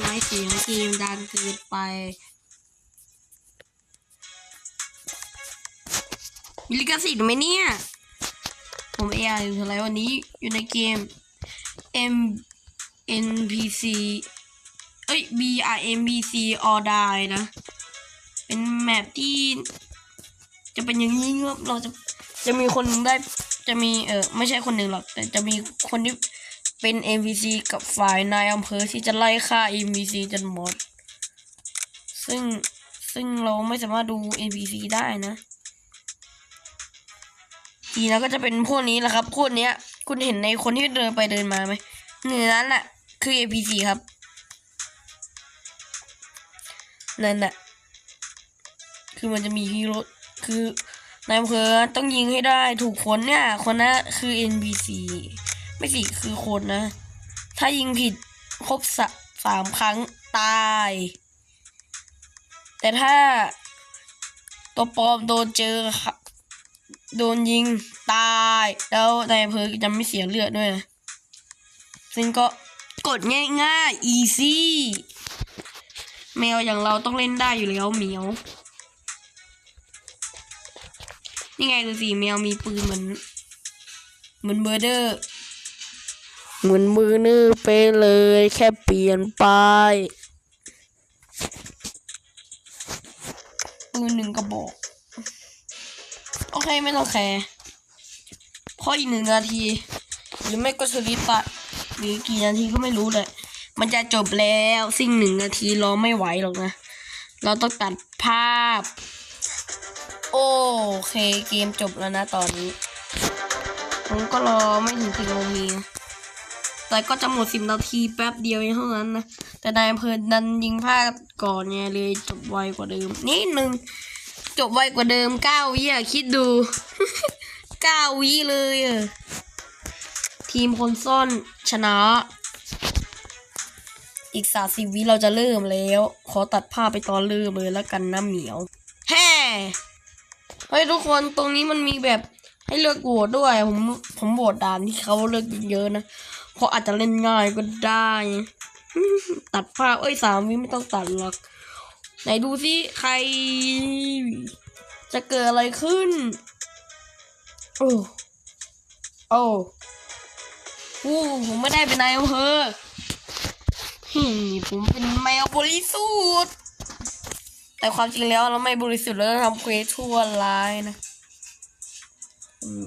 ไม้เสียงเกมดังเกินไปมีลิขสิทธิ์ไหมเนี่ย ผมเอไออยู่อะไรวันนี้อยู่ในเกม M NPC เอ้ย B R M B C All Die นะ เป็นแมปที่ จะเป็นอย่างนี้ครับเราจะจะมีคนหนึ่งได้จะมีเออไม่ใช่คนหนึ่งหรอก แต่จะมีคนที่ เป็น NPC กับฝ่ายนายอำเภอที่จะไล่ฆ่า NPC จนหมด ซึ่งซึ่งเราไม่สามารถดู NPC ได้นะ ทีแล้วก็จะเป็นพวกนี้แหละครับพวกเนี้ย คุณเห็นในคนที่เดินไปเดินมาไหมหนึ่งในนั้นน่ะ คือ NPC ครับ นั่นน่ะ คือมันจะมีฮีโร่คือนายอำเภอต้องยิงให้ได้ถูกคนเนี่ย คนนั้นคือ NPC ไม่สิคือคนนะ ถ้ายิงผิดครบสสามครั้งตาย แต่ถ้าตัวปลอมโดนเจอค่ะโดนยิงตาย แล้วนายอำเภอจะไม่เสียเลือดด้วยนะ ซึ่งก็กดง่ายๆ easy แมวอย่างเราต้องเล่นได้อยู่แล้วเหมียว นี่ไงดูสิแมวมีปืนเหมือน เหมือนเบอร์เดอร์ เหมือนมือนื้อไปเลย แค่เปลี่ยนไปปืนหนึ่งกระบอก โอเคไม่ต้องแคร์พราะอีกหนึ่งนาที หรือไม่ก็สลิปอะหรือกี่นาทีก็ไม่รู้เลย มันจะจบแล้วสิ่งหนึ่งนาทีรอไม่ไหวหรอกนะ เราต้องตัดภาพ โอเคเกมจบแล้วนะตอนนี้ผมก็รอไม่ถึงสิบนาที แต่ก็จะหมดสิบนาทีแป๊บเดียวเองเท่านั้นนะ แต่นายอำเภอดันยิงพลาดก่อนไงเลยจบไวกว่าเดิมนิดนึง จบไวกว่าเดิมเก้าวิอะคิดดูเก้าวิเลยอะทีมคนซ่อนชนะ อีกสาสิบวิเราจะเริ่มแล้ว ขอตัดภาพไปตอนเริ่มเลยแล้วกันนะเหมียวแฮ่เฮ้ยทุกคนตรงนี้มันมีแบบให้เลือกโหวตด้วย ผมผมโหวตด่านที่เขาเลือกเยอะๆนะ เพราะอาจจะเล่นง่ายก็ได้ ตัดภาพเอ้ยสามวิไม่ต้องตัดหรอก ไหนดูสิใคร จะเกิดอะไรขึ้น โอ้โอ้อู้ผมไม่ได้เป็นนายอำเภอฮึ่มผมเป็นแมวบริสุทธิ์แต่ความจริงแล้วเราไม่บริสุทธิ์แล้วเราทำเควสชั่วร้ายนะอืม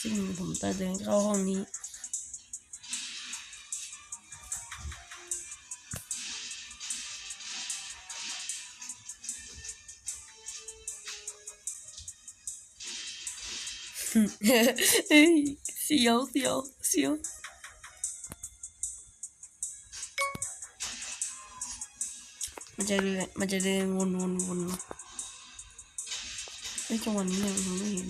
ซึ่งผมจะเดินเข้าห้องนี้ เฮ้ยเสียวเสียวเสียวมันจะเดินมันจะเดินวนวนวนไอ้จังหวะนี้เนี่ยผมไม่เห็น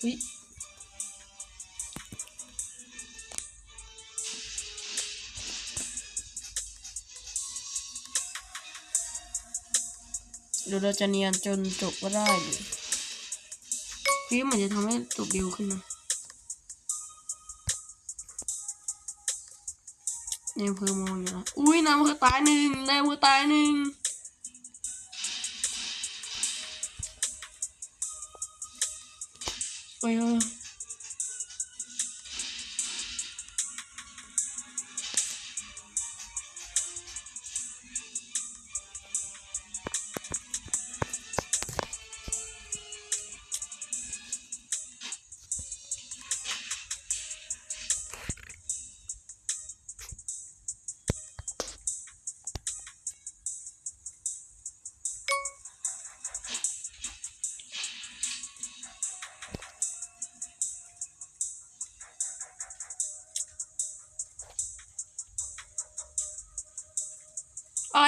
เฮ้ย เดี๋ยวเราจะเนียนจนจบก็ได้ดิพี่มันจะทำให้จบเร็วขึ้นนะนายอำเพิ่มองอยู่นะ อุ้ยนายอำเภอตายหนึ่งนายอำเภอตายหนึ่งไปเออ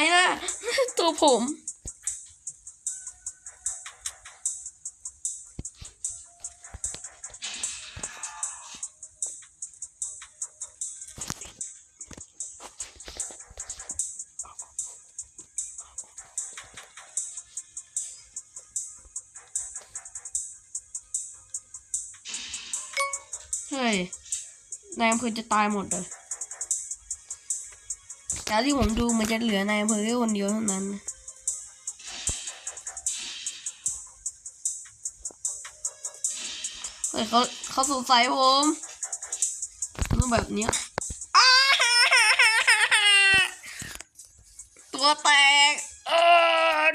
อยนะตัวผม เฮ้ยแรงเพื่อจะตายหมดเลย แต่ที่ผมดูมันจะเหลือนายอำเภอแค่คนเดียวเท่านั้นเฮ้ยเขาเขาสงสัยผมรูปแบบเนี้ยตัวแตก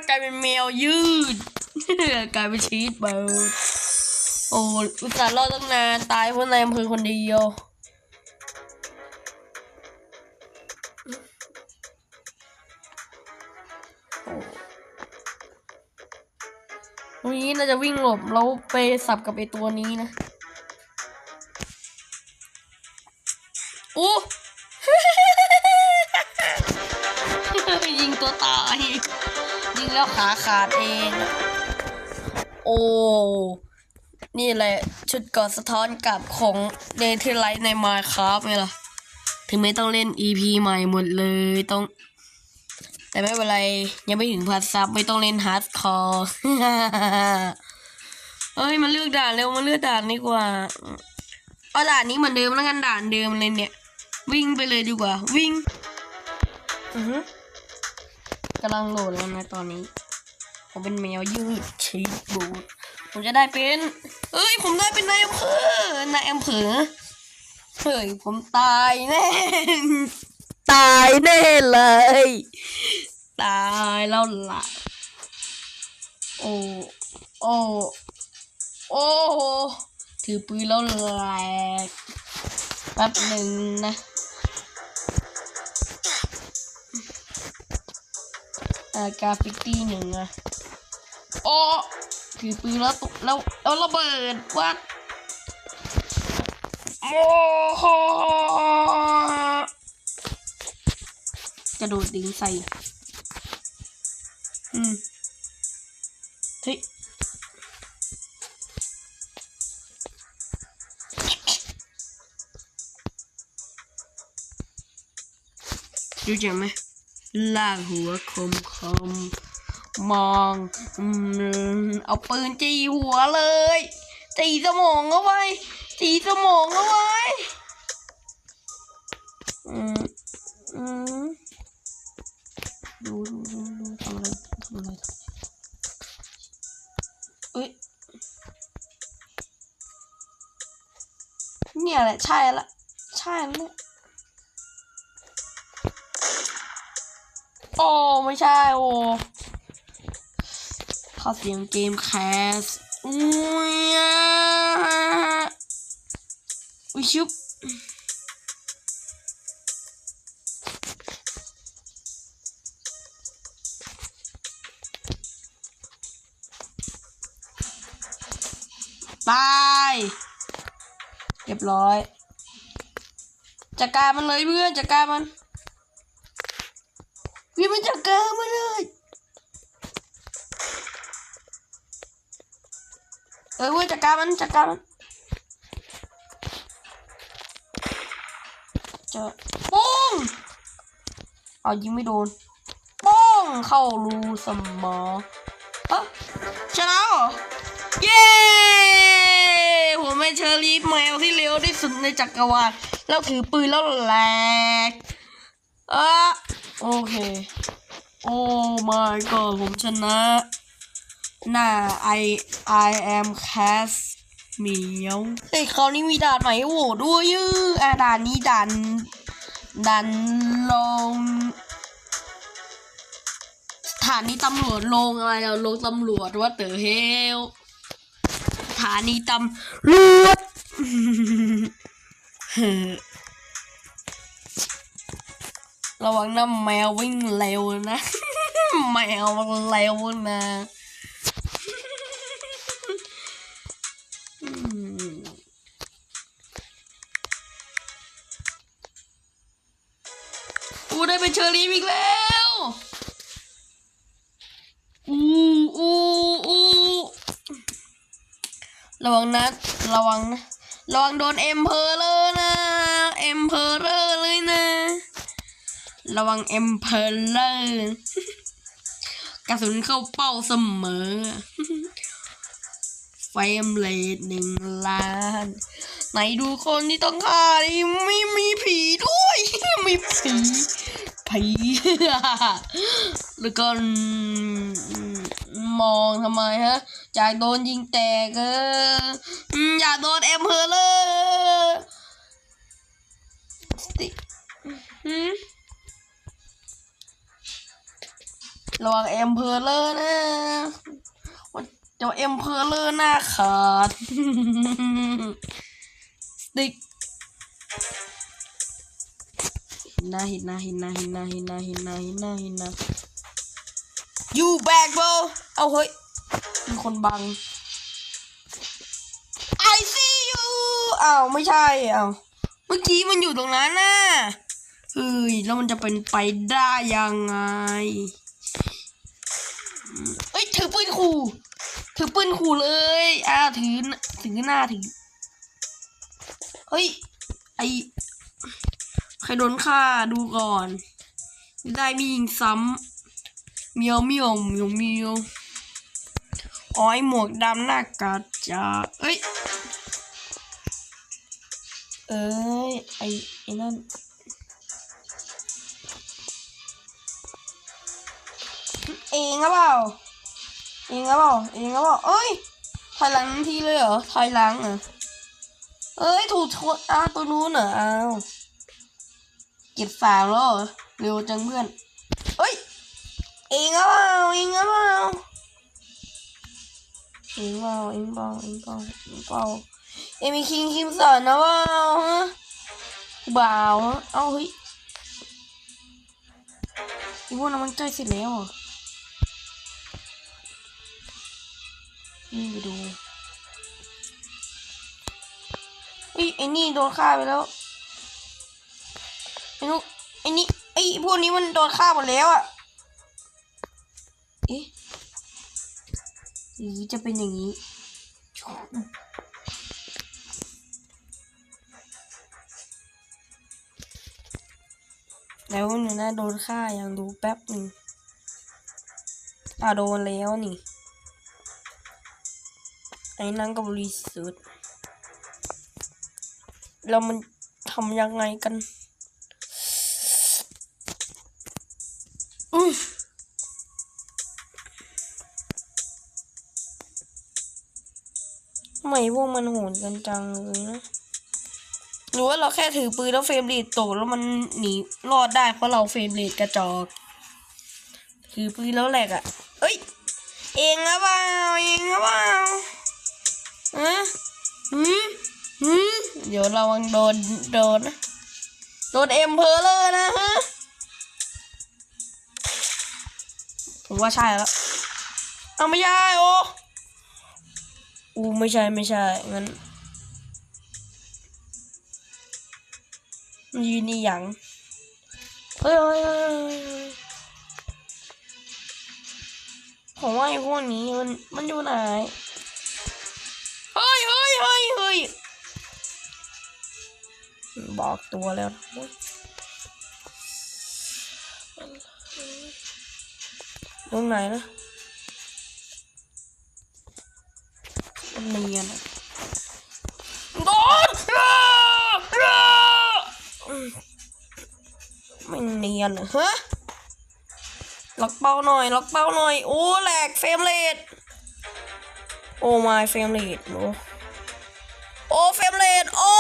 กลายเป็นแมวยืดกลายเป็นชีสเบิร์ดโอ้อุตส่าห์รอดตั้งนานตายเพราะนายอำเภอคนเดียว วันนี้น่าจะวิ่งหลบแล้วไปสับกับไอตัวนี้นะโอ้ยิงตัวตาย ยิงแล้วขาขาดเอง โอ้ นี่แหละชุดกอดสะท้อนกลับของเดทเทไลท์ในมาคราฟไงล่ะ ถึงไม่ต้องเล่น EP ใหม่หมดเลยต้อง แต่ไม่เป็นไรยังไม่ถึงพัดซับไม่ต้องเล่นฮาร์ดคอร์เอ้ยมาเลือกด่านเร็วมาเลือกด่านดีกว่าเอาด่านนี้เหมือนเดิมแล้วกันด่านเดิมเลยเนี่ย วิ่งไปเลยดีกว่า วิ่งอือฮึกำลังโหลดแล้วนะตอนนี้ ผมเป็นแมวยืดชีสบูดผมจะได้เป็นเอ้ย ผมได้เป็นนายอำเภอนายอำเภอเฮ้ยผมตายแน่ ตายแน่เลย ตายแล้วล่ะ โอ้ โอ้ โอ้ ถือปืนแล้วแหลกแป๊บหนึ่งนะอากาฟิตี้หนึ่งอะโอ้ถือปืนแล้วตกแล้วแล้วระเบิดวัดโอ้โหกระโดดดิงใส่ ดูจักไหมลากหัวคมคมมองอืมเอาปืนจีหัวเลยจีสมองเอาไว้จีสมองเอาไว้อืมอืมดูดูดูดูทำอะไรทำอะไรเอ้ยเนี่ยแหละใช่ละใช่แล้ว โอ้ไม่ใช่โอ้ข้าเสียงเกมแคสอุ้ยอุ้ยชุบตายเรียบร้อยจัดการมันเลยเพื่อนจัดการมัน พี่มันจัดการมันเลยเออเว้ยจัดการมันจัดการมันเจอปุ้งเอายิงไม่โดนปุ้งเข้ารูสมองเอ้าชนะเหรอเย้ผมเป็นเชอรี่แมวที่เร็วที่สุดในจักรวาลแล้วถือปืนแล้วแหลกเออโอเค โอ้ my god ผมชนะน้า I I am Cass เหมียวเฮ้ยคราวนี้มีด่านใหม่โหวตด้วยยืออะด่านนี้ด่านด่านลงสถานีตำรวจลงอะไรอะลงตำรวจว่าเต๋อเฮลสถานีตำรวจ ระวังนะแมววิ่งเร็วนะ แมวเร็วนะอูได้เป็นเชอรี่อีกแล้วอู้อู้อู้ระวังนะ ระวังนะ ระวังโดนเอ็มเพอร์เลยนะ เอ็มเพอร์เลย ระวังเอ็มเพอร์เลอร์กระสุนเข้าเป้าเสมอฟมเลทหนึ่งล้าน ไหนดูคนที่ต้องฆ่าดิไม่มีผีด้วยมีผีผีแล้วก็มองทำไมฮะจากโดนยิงแตกเอออืมอยากโดนเอ็มเพอเลยสติ ระวังเอ็มเพอเลอร์นะเจ้เอ็มเพอเลอร์หน้าขาดติ๊กนาหินนาหินนาหินนาหินนาหินนาหินนาหินนาอยู่แบกโบเอาเฮ้ยมีคนบัง I see you อ้าวไม่ใช่อ้าวเมื่อกี้มันอยู่ตรงนั้นน่ะเฮ้ยแล้วมันจะเป็นไปได้ยังไง เอ้ยถือปืนขู่ถือปืนขู่เลยอ้าวถือถือหน้าถือเฮ้ยไอใครโดนฆ่าดูก่อน ได้มียิงซ้ำเมียวเมียวเมียวเมียวอ๋อไอหมวกดำหน้ากาจะเอ้ย เอ้ยไอไอนั่น เองหรือเปล่า เองหรือเปล่า เองหรือเปล่า เอ้ย ถอยหลังทีเลยเหรอ ถอยหลังเหรอ เอ้ย ถูกชนอ้าวตัวนู้นเหรอ อ้าวเก็บสาแล้วเร็วจังเพื่อน เอ้ย เองหรือเปล่า เองหรือเปล่า เองเปล่า เองเปล่า เองเปล่า เองเปล่า เอ็มีคิงคิมสันนะเปล่าฮะบ่าวเอ้าเฮ้ยอีพวกนั้นมันใกล้เสร็จแล้วเห นี่ไปดูอ้ไอ้นี่โดนฆ่าไปแล้วไอ้นุกไอ้นี่ไอ้พวกนี้มันโดนฆ่าหมดแล้วอะเอ๊ะหรือจะเป็นอย่างนี้แล้วหนูนะโดนฆ่ายังดูแป๊บหนึ่งอะโดนแล้วนี่ ไอ้นั่นก็บริสุทธิ์แล้วมันทำยังไงกันอือทำไมพวกมันโหดกันจังเลยนะหรือว่าเราแค่ถือปืนแล้วเฟรมเรทตกแล้วมันหนีรอดได้เพราะเราเฟรมเรทกระจอกถือปืนแล้วแหลกอะ่ะ เอ้ย เองหรือเปล่าเองหรือเปล่า ฮะหืมหืมเดี๋ยวเระวังโดนโดนนะโดนเอ็มเพอเลยนะฮะผมว่าใช่แล้วเอาไม่ใช่โออูไม่ใช่ไม่ใช่งั้นยืนนี่ยังเฮ้ยเฮ้ยเฮ้ยเฮ้ยเฮ้ยผมว่าไอ้พวกนี้มันมันอยู่ไหน เฮ้ยเฮ้ยเฮ้ยเฮ้ยบอกตัวแล้วนะตรงไหนนะมันเนียนอะโดนอ่าอ่าอืมไม่เนียนเหรอฮะล็อกเป้าหน่อยล็อกเป้าหน่อย โอ้แหลกเฟรมเรท โอ้ไม่เฟรมเรทโอ้โอ้เฟรมเรทโอ้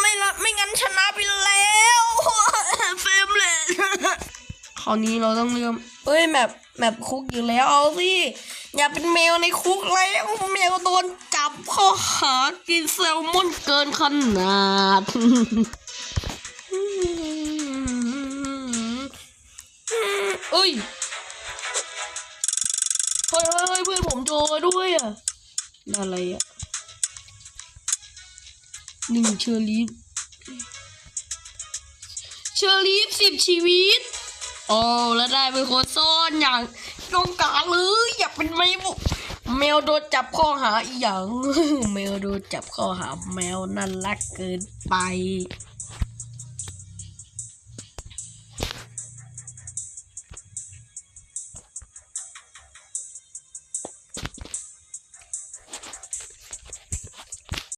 ไม่ละไม่งั้นชนะไปแล้วเฟรมเรทคราวนี้เราต้องเริ่มเอ้ยแมปแมปคุกอยู่แล้วเอาสิอย่าเป็นแมวในคุกแล้วแมวโดนจับข้อหากินแซลมอนเกินขนาดเอ้ยเฮ้ยเฮ้ยเฮ้ยเพื่อนผมโจด้วยอะ อะไรอะหนึ่งเชอรีฟเชอรีฟสิบชีวิต โอ้แล้วได้เป็นคนซ่อนอย่างต้องการเลยอย่าเป็นไม่บุแมวโดนจับข้อหาอีหยังแมวโดนจับข้อหาแมวน่ารักเกินไป